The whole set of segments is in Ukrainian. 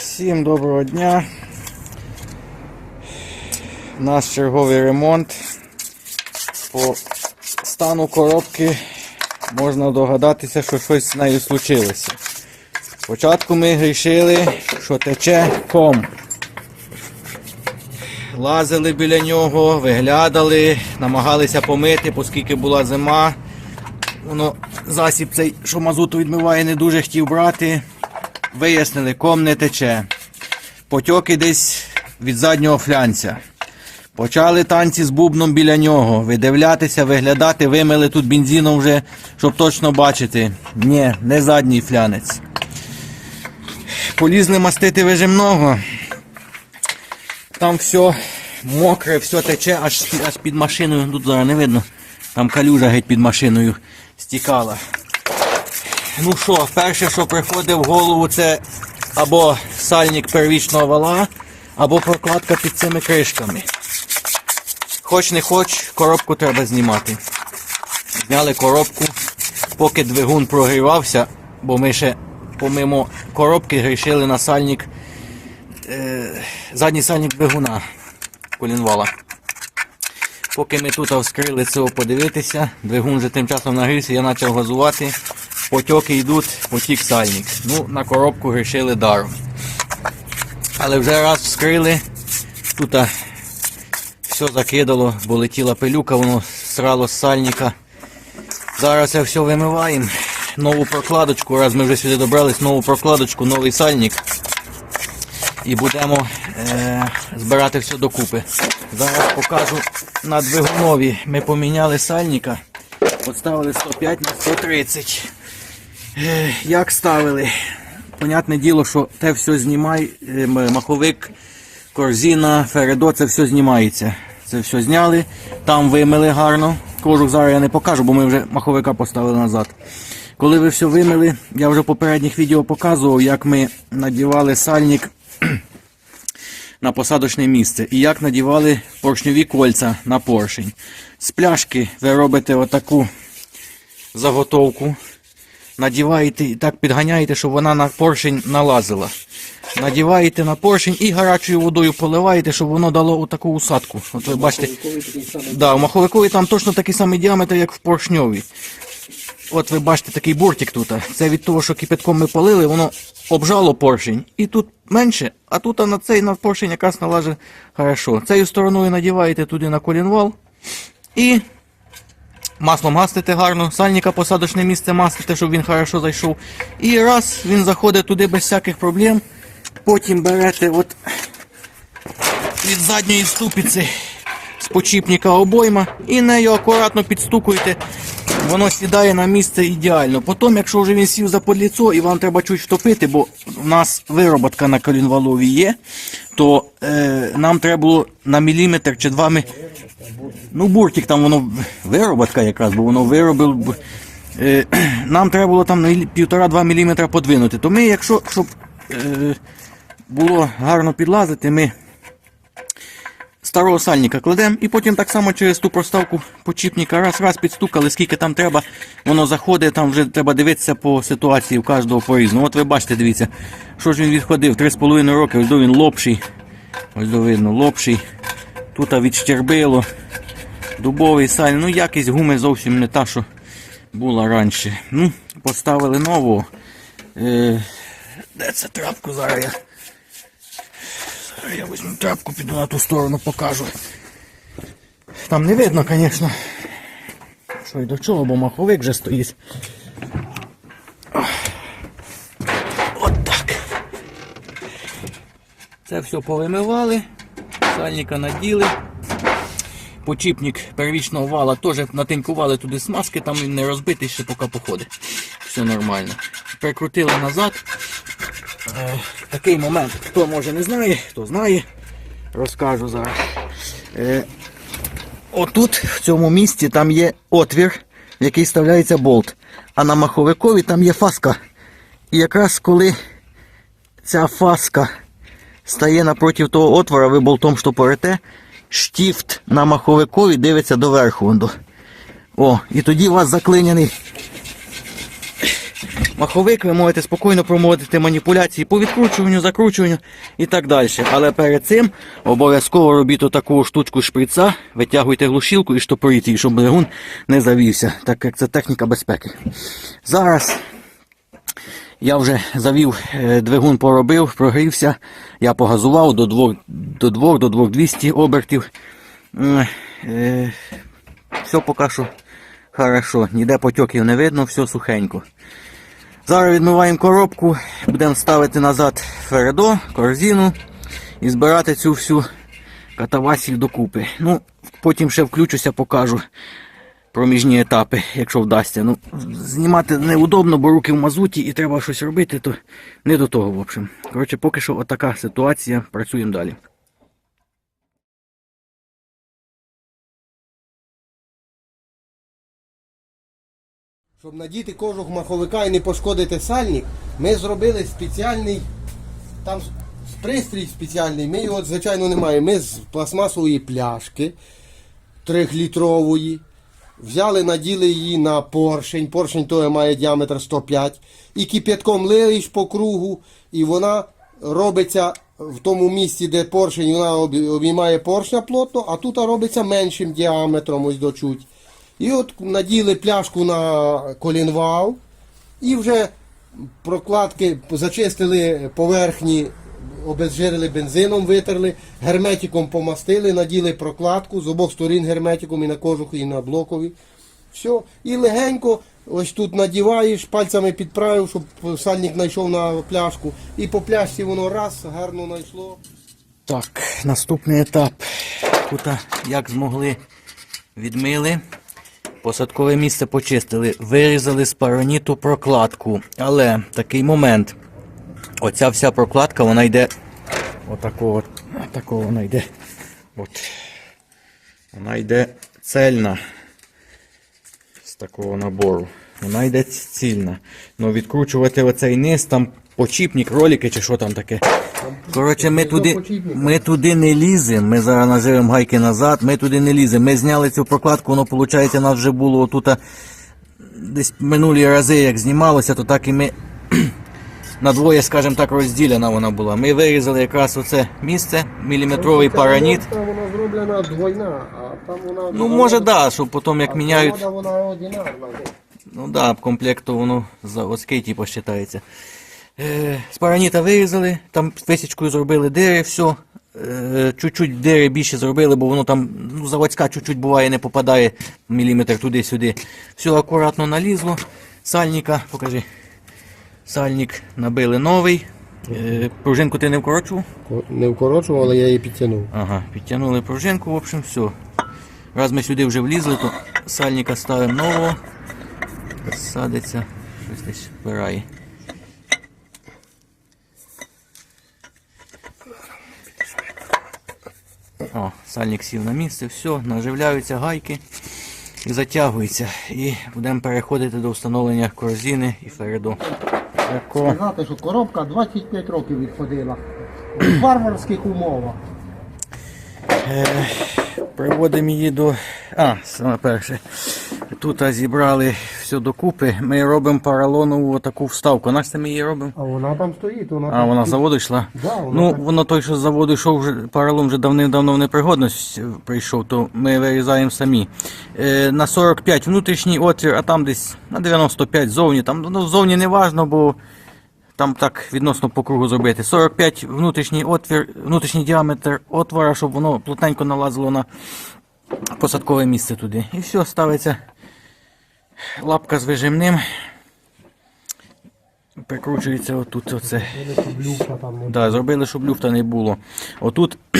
Всім доброго дня. У нас черговий ремонт. По стану коробки можна догадатися, що щось з нею случилося. Спочатку ми грішили, що тече ком. Лазили біля нього, виглядали, намагалися помити, оскільки була зима. Воно засіб цей, що мазуту відмиває, не дуже хотів брати. Вияснили, ком не тече. Потьоки десь від заднього флянця. Почали танці з бубном біля нього. Видивлятися, виглядати, вимили тут бензином вже, щоб точно бачити. Ні, не задній флянець. Полізли мастити вижимного. Там все мокре, все тече, аж, під машиною. Тут зараз не видно. Там калюжа геть під машиною стікала. Ну що, перше, що приходить в голову, це або сальник первічного вала, або прокладка під цими кришками. Хоч не хоч, коробку треба знімати. Зняли коробку, поки двигун прогрівався, бо ми ще помимо коробки грішили на сальник, е, задній сальник двигуна колінвала. Поки ми тут вскрили цього подивитися, двигун вже тим часом нагрівся, я почав газувати. Потьоки йдуть, потік сальник. Ну, на коробку грішили даром. Але вже раз вскрили, тут все закидало, бо летіла пилюка, воно срало з сальника. Зараз це все вимиваємо. Нову прокладочку, раз ми вже сюди добрались, нову прокладочку, новий сальник. І будемо е, збирати все докупи. Зараз покажу на двигунові. Ми поміняли сальника. Поставили 105 на 130. Е, Як ставили? Понятне діло, що те все знімає, е, маховик, корзина, фередо, це все знімається. Це все зняли, там вимили гарно. Кожух зараз я не покажу, бо ми вже маховика поставили назад. Коли ви все вимили, я вже в попередніх відео показував, як ми надівали сальник на посадочне місце і як надівали поршньові кольця на поршень. З пляшки ви робите отаку заготовку, надіваєте і так підганяєте, щоб вона на поршень налазила. Надіваєте на поршень і гарячою водою поливаєте, щоб воно дало отаку усадку. От ви бачите, да, у маховикові там точно такий самий діаметр, як в поршньовій. От ви бачите такий бортик тут. Це від того, що кипятком ми полили, воно обжало поршень. І тут менше, а тут на цей на поршень якраз налаже хорошо. Цією стороною надіваєте туди на колінвал і маслом гастите гарно, сальника посадочне місце мастите, щоб він хорошо зайшов. І раз він заходить туди без всяких проблем. Потім берете от від задньої ступиці з почіпника обойма і нею акуратно підстукуєте. Воно сідає на місце ідеально. Потім, якщо вже він сів за подліцо і вам треба чуть втопити, бо в нас вироботка на колінвалові є, то е, нам треба було на міліметр чи два ми... Ну, буртик там воно вироботка якраз, бо воно виробив. Е, нам треба було там на мілі- півтора-два міліметра подвинути. То ми, якщо щоб е, було гарно підлазити, ми старого сальника кладемо і потім так само через ту проставку почіпника раз-раз підстукали, скільки там треба, воно заходить, там вже треба дивитися по ситуації у кожного по-різному. От ви бачите, дивіться, що ж він відходив, 3,5 роки, ось до він лопший. Ось до видно, лопший. Тут відщербило. Дубовий саль, ну якість гуми зовсім не та, що була раніше. Ну, поставили нову. Е, де це трапку зараз я? Я візьму трапку, піду на ту сторону, покажу. Там не видно, звісно. Що й до чого, бо маховик вже стоїть. От так. Це все повимивали, сальника наділи. Почіпник первічного вала теж натинкували туди смазки, там він не розбитий ще поки походить. Все нормально. Прикрутили назад. Е, такий момент. Хто може не знає, хто знає, розкажу зараз. Е, отут, в цьому місці, там є отвір, в який вставляється болт. А на маховикові там є фаска. І якраз коли ця фаска стає напроти того отвора, ви болтом штопорите, штіфт на маховикові дивиться доверху. О, і тоді у вас заклиняний маховик, ви можете спокійно проводити маніпуляції по відкручуванню, закручуванню і так далі. Але перед цим обов'язково робіть таку штучку шприца, витягуйте глушилку і штопоріть її, щоб двигун не завівся, так як це техніка безпеки. Зараз я вже завів е, двигун, поробив, прогрівся. Я погазував до 2 до 2 до 2200 обертів. Е, Все поки що хорошо. Ніде потьоків не видно, все сухенько. Зараз відмиваємо коробку, будемо ставити назад фередо, корзину і збирати цю всю катавасію докупи. Ну, потім ще включуся, покажу проміжні етапи, якщо вдасться. Ну, знімати неудобно, бо руки в мазуті і треба щось робити, то не до того, в общем. Коротше, поки що отака ситуація, працюємо далі. Щоб надіти кожух маховика і не пошкодити сальник, ми зробили спеціальний там пристрій спеціальний. Ми його, звичайно, не маємо. Ми з пластмасової пляшки трьохлітрової. Взяли, наділи її на поршень. Поршень той має діаметр 105. І кип'ятком лиєш по кругу, і вона робиться в тому місці, де поршень, вона обіймає поршня плотно, а тут робиться меншим діаметром, ось дочуть. І от наділи пляшку на колінвал і вже прокладки зачистили поверхні, обезжирили бензином, витерли, герметиком помастили, наділи прокладку з обох сторін герметиком і на кожух, і на блокові. Все. І легенько ось тут надіваєш, пальцями підправив, щоб сальник знайшов на пляшку. І по пляшці воно раз гарно знайшло. Так, наступний етап. Тут як змогли відмили. Посадкове місце почистили, вирізали з параніту прокладку. Але такий момент. Оця вся прокладка, вона йде. Отакого, отакого вона йде. От. Вона йде цельна. З такого набору. Вона йде цільна. Ну відкручувати оцей низ, там почіпник, ролики чи що там таке. Коротше, ми туди, ми туди не ліземо. Ми зараз наживемо гайки назад, ми туди не ліземо. Ми зняли цю прокладку, воно виходить, у нас вже було отут десь минулі рази, як знімалося, то так і ми на двоє, скажімо так, розділена вона була. Ми вирізали якраз оце місце, міліметровий параніт. Там вона зроблена двойна, а там вона. Ну, може, так, да, щоб потім як міняють. Вона, вона одинарна. Ну да, комплекту воно заводський типу считається. Е, з параніта вирізали, там висічкою зробили дири, все. Е, чуть-чуть дири більше зробили, бо воно там ну, заводська чуть-чуть буває, не попадає міліметр туди-сюди. Все акуратно налізло. Сальника, покажи. Сальник набили новий. Е, пружинку ти не вкорочував? Не вкорочував, але я її підтягнув. Ага, підтягнули пружинку, в общем, все. Раз ми сюди вже влізли, то сальника ставимо нового. Садиться, щось десь впирає. О, сальник сів на місце, все, наживляються гайки і затягується. І будемо переходити до встановлення корзини і фереду. Тако. Сказати, що коробка 25 років відходила. У фармерських умовах. Приводимо її до. А, саме перше. Тут зібрали все докупи. Ми робимо поролонову таку вставку. На ми її робимо? А вона там стоїть, вона А, там вона з заводу йшла? Да, вона ну, так. воно той, що з заводу йшов, вже поролон вже давним-давно в непригодність прийшов, то ми вирізаємо самі. Е, на 45 внутрішній отвір, а там десь на 95 зовні. Там ну, зовні не важно, бо там так відносно по кругу зробити. 45 внутрішній отвір, внутрішній діаметр отвора, щоб воно плотненько налазило на посадкове місце туди. І все, ставиться лапка з вижимним. Прикручується отут оце. люфта там не Да, зробили, щоб люфта не було. Отут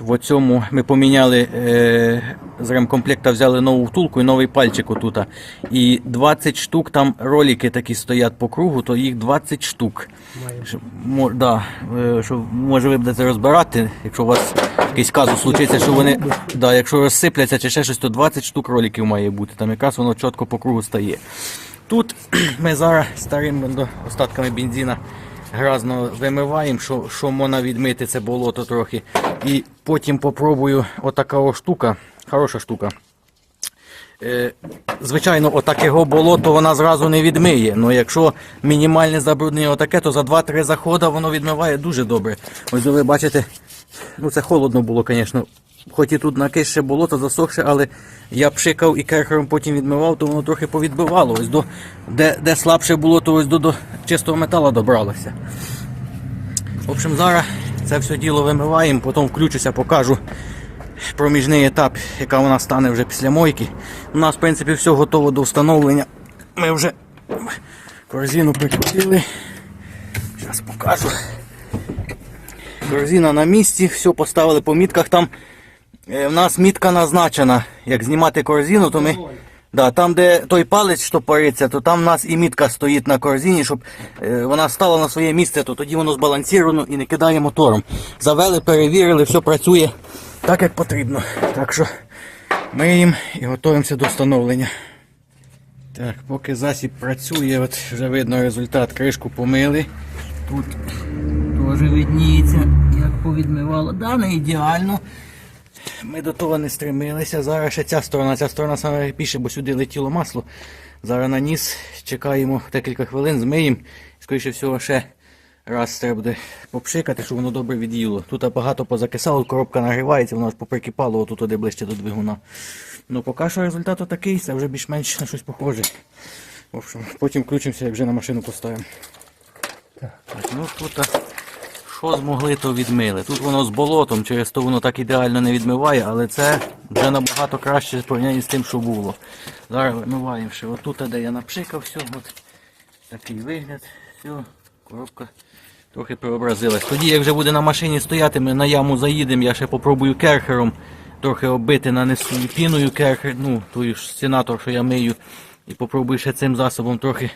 в цьому ми поміняли е, з ремкомплекта взяли нову втулку і новий пальчик отут. І 20 штук там ролики такі стоять по кругу, то їх 20 штук. Щоб, мо- да, е, що, може ви будете розбирати, якщо у вас якийсь казус случиться, що вони, да, якщо розсипляться чи ще щось, то 20 штук роликів має бути. Там якраз воно чітко по кругу стає. Тут ми зараз старими остатками бензина гразно вимиваємо, що, що можна відмити це болото трохи. І потім попробую отака штука, хороша штука. Е, звичайно, отаке болото вона зразу не відмиє. Ну якщо мінімальне забруднення отаке, то за 2-3 заходи воно відмиває дуже добре. Ось ви бачите, ну це холодно було, звісно. Хоч і тут накисше болото засохше, але я пшикав і керхером потім відмивав, то воно трохи повідбивало. Ось до, де, де слабше було, то ось до, до чистого металу добралося. В общем, зараз це все діло вимиваємо, потім включуся, покажу проміжний етап, яка вона стане вже після мойки. У нас, в принципі, все готово до встановлення. Ми вже корзину прикрутили. Зараз покажу. Корзина на місці, все поставили по мітках. Там е, в нас мітка назначена. Як знімати корзину, то ми. Да, там, де той палець штопориться, то там в нас і мітка стоїть на корзині, щоб е, вона стала на своє місце, то тоді воно збалансовано і не кидає мотором. Завели, перевірили, все працює так, як потрібно. Так що миємо і готуємося до встановлення. Так, поки засіб працює, от вже видно результат. Кришку помили. Тут теж видніється, як повідмивало. Да, не ідеально. Ми до того не стремилися. Зараз ще ця сторона, ця сторона саме більше, бо сюди летіло масло. Зараз наніс, чекаємо декілька хвилин, змиємо. Скоріше всього, ще раз треба буде попшикати, щоб воно добре від'їло. Тут багато позакисало, коробка нагрівається, воно аж поприкипало отут туди ближче до двигуна. Ну поки що результат такий, це вже більш-менш на щось похоже. В общем, потім включимося, як вже на машину поставимо. Так, ну тут що змогли, то відмили. Тут воно з болотом, через то воно так ідеально не відмиває, але це вже набагато краще в порівнянні з тим, що було. Зараз вимиваємо ще отут, де я напшикав все, от такий вигляд, все, коробка трохи преобразилась. Тоді, як вже буде на машині стояти, ми на яму заїдемо, я ще попробую керхером трохи оббити, нанесу піною керхер, ну, ту ж сенатор, що я мию, і попробую ще цим засобом трохи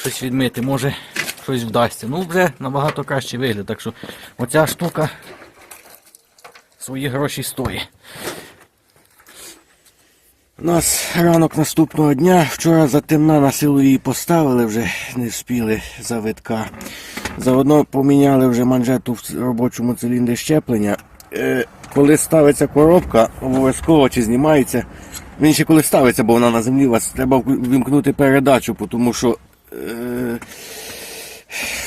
щось відмити. Може щось вдасться. Ну, вже набагато кращий вигляд. Так що оця штука свої гроші стоїть. У нас ранок наступного дня. Вчора затемна на силу її поставили, вже не вспіли завитка. Заодно поміняли вже манжету в робочому циліндрі щеплення. Е, коли ставиться коробка, обов'язково чи знімається. Він ще коли ставиться, бо вона на землі вас треба вимкнути передачу, тому що е,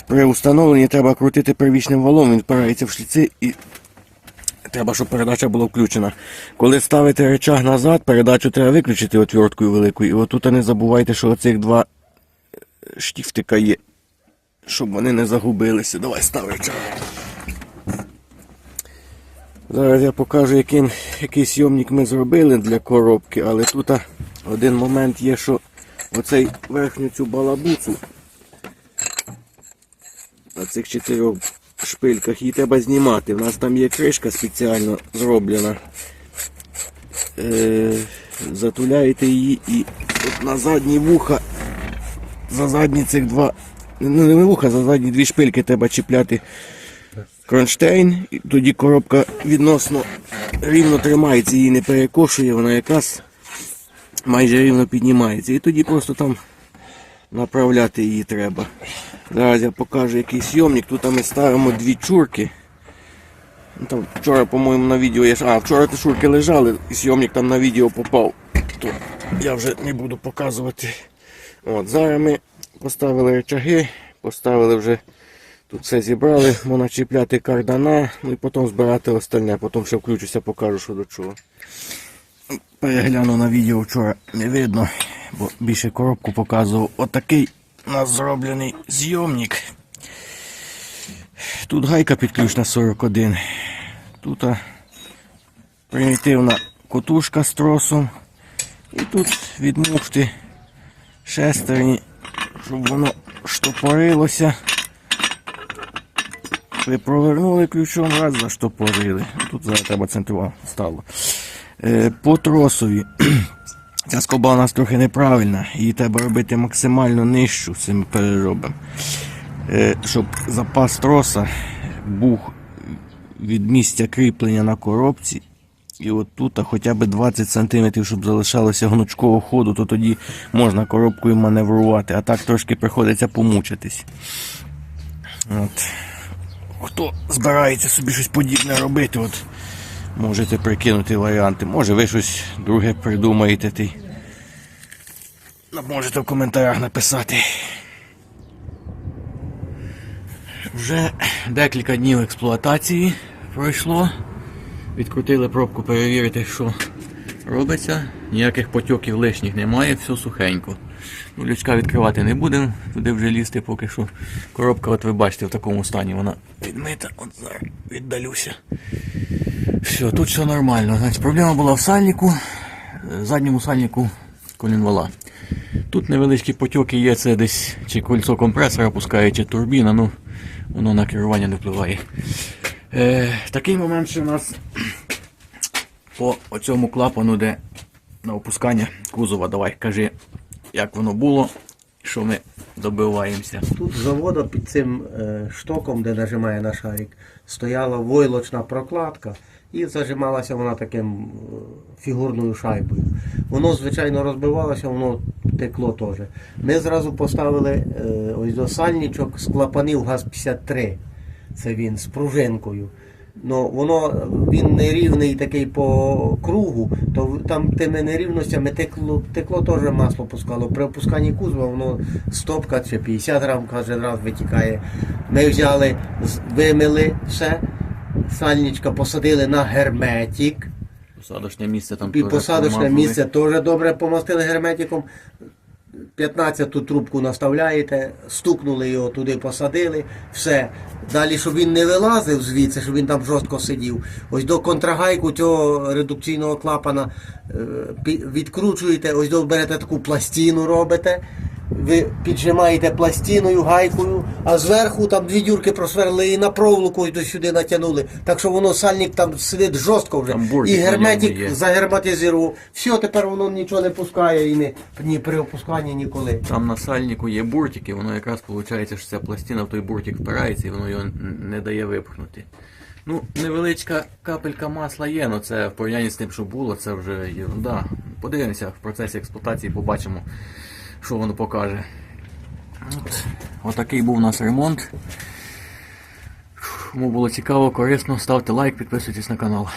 при установленні треба крутити первічним валом, він впирається в шліци і треба, щоб передача була включена. Коли ставите речаг назад, передачу треба виключити отверткою великою. І отут не забувайте, що оцих два е, штифтика є, щоб вони не загубилися. Давай став речаг. Зараз я покажу, який, який сйомник ми зробили для коробки, але тут один момент є, що оцей верхню цю балабуцу на цих чотирьох шпильках її треба знімати. У нас там є кришка спеціально зроблена. Е, затуляєте її і от на задні вуха, за задні цих два, ну не вуха, за задні дві шпильки треба чіпляти кронштейн, і тоді коробка відносно рівно тримається, її не перекошує, вона якраз майже рівно піднімається. І тоді просто там направляти її треба. Зараз я покажу який сйомник. Тут ми ставимо дві чурки. Ну, Там вчора, по-моєму, на відео я. А, вчора ті чурки лежали, і сйомник там на відео попав. То я вже не буду показувати. От, Зараз ми поставили речаги, поставили вже. Тут все зібрали, можна чіпляти кардана, ну і потім збирати остальне, потім ще включуся, покажу, що до чого. Перегляну на відео вчора не видно, бо більше коробку показував. Отакий у нас зроблений зйомник. Тут гайка підключна 41. Тут примітивна котушка з тросом. І тут від муфти шестерні, щоб воно штопорилося. Ви провернули ключом, раз заштопорили. Тут зараз треба центрова стало. Е, по тросові. Ця скоба у нас трохи неправильна. Її треба робити максимально нижчу, це ми переробимо. Е, щоб запас троса був від місця кріплення на коробці. І от тут хоча б 20 см, щоб залишалося гнучкового ходу, то тоді можна коробкою маневрувати, а так трошки приходиться помучитись. От. Хто збирається собі щось подібне робити, от Можете прикинути варіанти. Може ви щось друге придумаєте. Ти. Можете в коментарях написати. Вже декілька днів експлуатації пройшло. Відкрутили пробку перевірити, що робиться. Ніяких потьоків лишніх немає, все сухенько. Ну, лючка відкривати не будемо, туди вже лізти поки що. Коробка, от ви бачите, в такому стані вона відмита. От зараз віддалюся. Все, тут все нормально. Значить, проблема була в сальнику, е, задньому сальнику колінвала. Тут невеличкі потьоки є, це десь чи кольцо компресора пускає, чи турбіна, ну воно на керування не впливає. Е, такий момент, що у нас по оцьому клапану, де на опускання кузова, давай, кажи, як воно було, що ми добиваємося. Тут з заводу під цим е, штоком, де нажимає на шарик, стояла войлочна прокладка і зажималася вона таким е, фігурною шайбою. Воно, звичайно, розбивалося, воно текло теж. Ми зразу поставили е, ось до сальничок з клапанів ГАЗ-53. Це він з пружинкою. Ну, воно він нерівний такий по кругу, то там тими нерівностями текло, текло теж масло пускало. При опусканні кузова воно стопка чи 50 грам кожен раз витікає. Ми взяли, вимили все, сальничка посадили на герметик. Посадочне місце там І теж посадочне помазали. місце теж добре помастили герметиком. 15-ту трубку наставляєте, стукнули його туди, посадили, все. Далі, щоб він не вилазив звідси, щоб він там жорстко сидів. Ось до контрагайку цього редукційного клапана е, відкручуєте, ось до берете таку пластину робите. Ви піджимаєте пластиною, гайкою, а зверху там дві дюрки просверли і на проволоку до сюди натягнули. Так що воно сальник там сидить жорстко вже. І герметик загерметизував. Все, тепер воно нічого не пускає і не, ні при опусканні ніколи. Там на сальнику є буртики, воно якраз виходить, що ця пластина в той буртик впирається і воно його не дає випхнути. Ну, невеличка капелька масла є, але це в порівнянні з тим, що було, це вже ерунда. Подивимося в процесі експлуатації, побачимо, що воно покаже. От, отакий був у нас ремонт. Кому було цікаво, корисно, ставте лайк, підписуйтесь на канал.